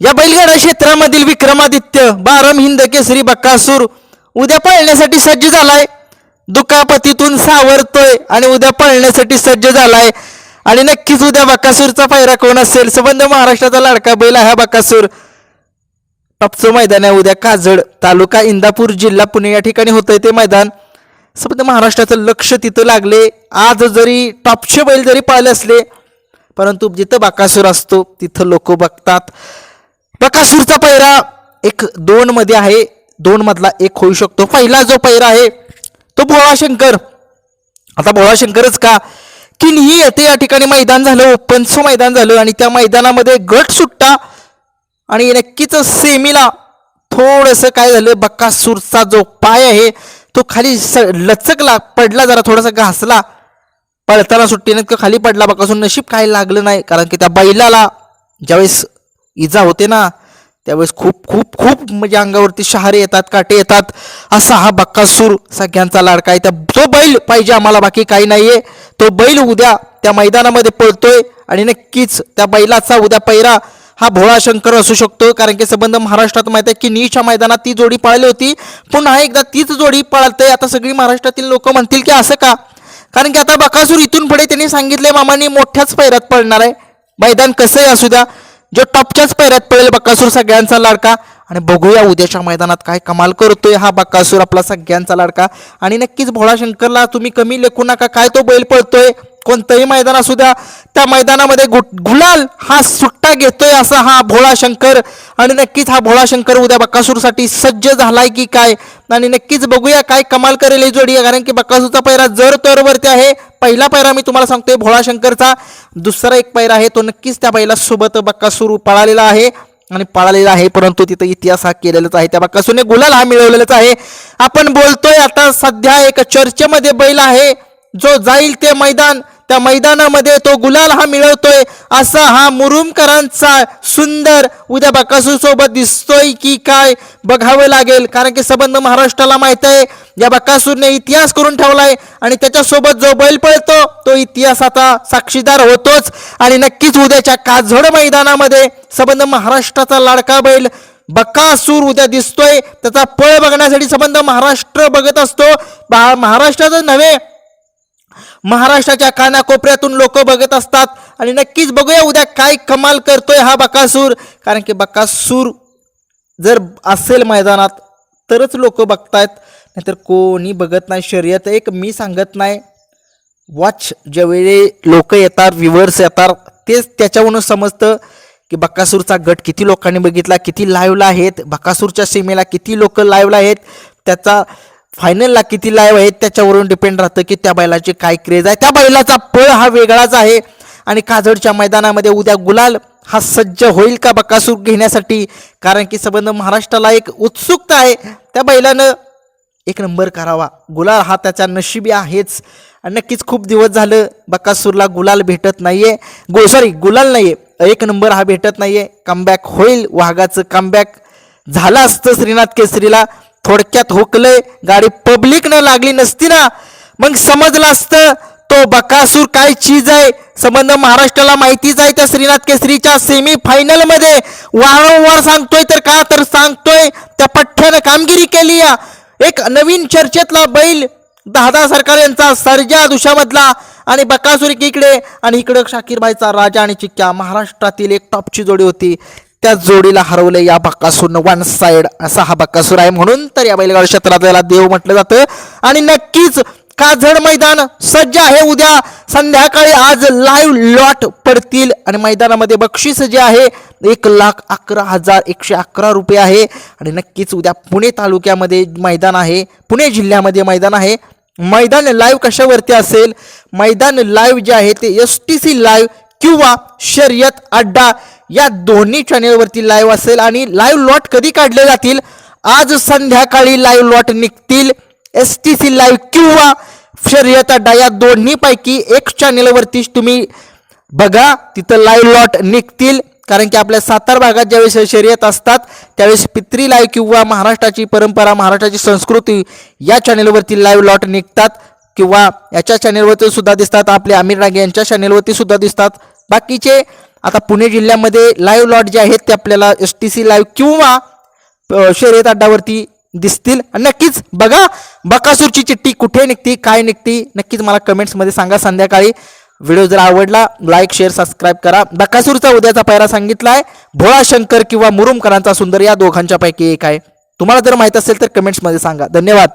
या बैलगाडा क्षेत्रामधील विक्रमादित्य बारम हिंद केसरी बक्कासूर उद्या पळण्यासाठी सज्ज झालाय. दुखापतीतून सावरतोय आणि उद्या पळण्यासाठी सज्ज झालाय. आणि नक्कीच उद्या बक्कासूरचा पायरा कोण असेल? संबंध महाराष्ट्राचा लाडका बैल आहे हा बक्कासूर. टॉपचं मैदान आहे उद्या काजळ तालुका इंदापूर जिल्हा पुणे या ठिकाणी होतंय ते मैदान. संबंध महाराष्ट्राचं लक्ष तिथं लागले. आज जरी टॉपचे बैल जरी पाळले असले परंतु जिथं बाकासूर असतो तिथं लोक बघतात. बकासूरचा पैरा एक दोन मध्ये आहे. दोन मधला एक होऊ शकतो. पहिला जो पैरा आहे तो भोळाशंकर आता भोळाशंकरच का? की ही येते या ठिकाणी मैदान झालं ओपनचं मैदान झालं आणि त्या मैदानामध्ये गट सुट्टा आणि नक्कीच सेमीला थोडंसं काय झालं बक्कासूरचा जो पाय आहे तो खाली स लचकला पडला जरा थोडासा घासला. पळताना सुट्टीने तो खाली पडला बकासूर नशीब काय लागलं नाही कारण की त्या बैलाला ज्यावेळेस इजा होते ना त्यावेळेस खूप खूप खूप म्हणजे अंगावरती शहारे येतात काटे येतात. असा हा बक्कासूर सगळ्यांचा लाडका आहे. त्या तो बैल पाहिजे आम्हाला बाकी काही नाहीये. तो बैल उद्या त्या मैदानामध्ये पळतोय आणि नक्कीच त्या बैलाचा उद्या पैरा हा भोळा शंकर असू शकतो. कारण की संबंध महाराष्ट्रात माहिती आहे की नीच्या मैदानात ती जोडी पाळली होती. पुन्हा एकदा तीच जोडी पळते आता सगळी महाराष्ट्रातील लोक म्हणतील की असं का? कारण की आता बकासूर इथून पुढे त्यांनी सांगितले मामानी मोठ्याच पैरात पळणार आहे. मैदान कसंही असू द्या. जो टॉपच्याच पैऱ्यात पळेल बक्कासूर सगळ्यांचा लाडका. आणि बघूया उद्याच्या मैदानात काय कमाल करतोय हा बक्कासूर आपला सगळ्यांचा लाडका. आणि नक्कीच भोळा शंकरला तुम्ही कमी लेखू नका काय तो बैल पळतोय कोणतंही मैदान असू द्या त्या मैदानामध्ये गु- गुलाल हा सुट्टा घेतोय असा हा भोळा शंकर. आणि नक्कीच हा भोळा शंकर उद्या बक्कासूरसाठी सज्ज झालाय की काय? आणि नक्कीच बघूया काय कमाल करेल ही जोडी. कारण की बकासूरचा पैरा जर तोरवरती आहे पहिला पैरा मी तुम्हाला सांगतोय भोळाशंकरचा. दुसरा एक पैरा आहे तो नक्कीच त्या बैलासोबत बक्कासूर पळालेला आहे आणि पळालेला आहे परंतु तिथं इतिहास हा केलेलाच आहे. त्या बकासूरने गुलाल हा मिळवलेलाच आहे. आपण बोलतोय आता सध्या एक चर्चेमध्ये बैल आहे जो जाईल ते मैदान. त्या मैदानामध्ये तो गुलाल हा मिळवतोय. असा हा मुरुमकरांचा सुंदर उद्या बकासूर सोबत दिसतोय की काय बघावं लागेल. कारण की संबंध महाराष्ट्राला माहीत आहे या बकासूरने इतिहास करून ठेवलाय आणि त्याच्यासोबत जो बैल पळतो तो इतिहास आता साक्षीदार होतोच. आणि नक्कीच उद्याच्या काजोड मैदानामध्ये संबंध महाराष्ट्राचा लाडका बैल बकासूर उद्या दिसतोय. त्याचा पळ बघण्यासाठी संबंध महाराष्ट्र बघत असतो. बा- महाराष्ट्राचं नव्हे महाराष्ट्राच्या कानाकोपऱ्यातून लोक बघत असतात. आणि नक्कीच बघूया उद्या काय कमाल करतोय हा बकासूर. कारण की बकासूर जर असेल मैदानात तरच लोक बघतायत. नाहीतर कोणी बघत नाही शर्यत. एक मी सांगत नाही. वॉच ज्यावेळी लोक येतात व्ह्युअर्स येतात तेच त्याच्यावरून समजतं की बकासूरचा गट किती लोकांनी बघितला किती लाईव्हला आहेत बकासूरच्या सीमेला किती लोक लाईव्हला आहेत त्याचा फायनलला किती लाईव्ह आहेत त्याच्यावरून डिपेंड राहतं की त्या बैलाची काय क्रेज आहे. त्या बैलाचा पळ हा वेगळाच आहे. आणि काजडच्या मैदानामध्ये उद्या गुलाल हा सज्ज होईल का बकासूर घेण्यासाठी? कारण की संबंध महाराष्ट्राला एक उत्सुकता आहे. त्या बैलानं एक नंबर करावा. गुलाल हा त्याच्या नशिबी आहेच. आणि नक्कीच खूप दिवस झालं बकासूरला गुलाल भेटत नाहीये. गो सॉरी गुलाल नाहीये. एक नंबर हा भेटत नाहीये. कमबॅक होईल. वाघाचं कमबॅक झालं असतं श्रीनाथ केसरीला. थोडक्यात हुकलंय गाडी पब्लिकनं लागली नसती ना. मग समजलं असतं तो बकासूर काय चीज आहे? संबंध महाराष्ट्राला माहितीच आहे त्या श्रीनाथ केसरीच्या सेमी फायनलमध्ये. वारंवार सांगतोय तर का तर सांगतोय त्या पठ्ठ्यानं कामगिरी केली या. एक नवीन चर्चेतला बैल दादा सरकार यांचा सर्जा दुशामधला. आणि बकासूर इकडे आणि इकडं शाकीरबाईचा राजा आणि चिक्क्या. महाराष्ट्रातील एक टॉपची जोडी होती. त्या जोडीला हरवलं या बक्कासूरनं वन साइड असा हा बक्कासूर आहे. म्हणून तर या बैलगाड क्षेत्रात याला देव म्हटलं जातं. आणि नक्कीच काजड मैदान सज्ज आहे. उद्या संध्याकाळी आज लाईव्ह लॉट पडतील. आणि मैदानामध्ये बक्षीस जे आहे एक लाख अकरा हजार एकशे अकरा रुपये आहे. आणि नक्कीच उद्या पुणे तालुक्यामध्ये मैदान आहे. पुणे जिल्ह्यामध्ये मैदान आहे. मैदान लाईव्ह कशावरती असेल? मैदान लाईव्ह जे आहे ते एस टी सी लाईव्ह किंवा शर्यत अड्डा या दोन्ही चॅनेलवरती लाईव्ह असेल आणि लाईव्ह लॉट कधी काढले जातील? आज संध्याकाळी लाईव्ह लॉट निघतील. एस टी सी लाईव्ह किंवा शर्यत अड्डा या दोन्हीपैकी एक चॅनेलवरतीच तुम्ही बघा. तिथं लाईव्ह लॉट निघतील. कारण की आपल्या सातार भागात ज्यावेळेस शर्यत असतात त्यावेळेस पित्री लाईव्ह किंवा महाराष्ट्राची परंपरा महाराष्ट्राची संस्कृती या चॅनेलवरती लाईव्ह लॉट निघतात. किंवा याच्या चॅनेलवरती सुद्धा दिसतात. आपले आमिर रागे यांच्या चॅनेलवरती सुद्धा दिसतात. बाकीचे आता पुणे जिल्ह्यामध्ये लाईव्ह लॉट जे आहेत ते आपल्याला एस टी सी लाईव्ह किंवा शर्यत अड्डावरती दिसतील. आणि नक्कीच बघा बकासूरची चिठ्ठी कुठे निघती काय निघती नक्कीच मला कमेंट्समध्ये सांगा. संध्याकाळी व्हिडिओ जर आवडला लाईक शेअर सबस्क्राईब करा. बकासूरचा उद्याचा पायरा सांगितला आहे भोळा शंकर किंवा मुरुमकरांचा सुंदर या दोघांच्या पैकी एक आहे. तुम्हाला जर माहीत असेल तर कमेंट्समध्ये सांगा. धन्यवाद.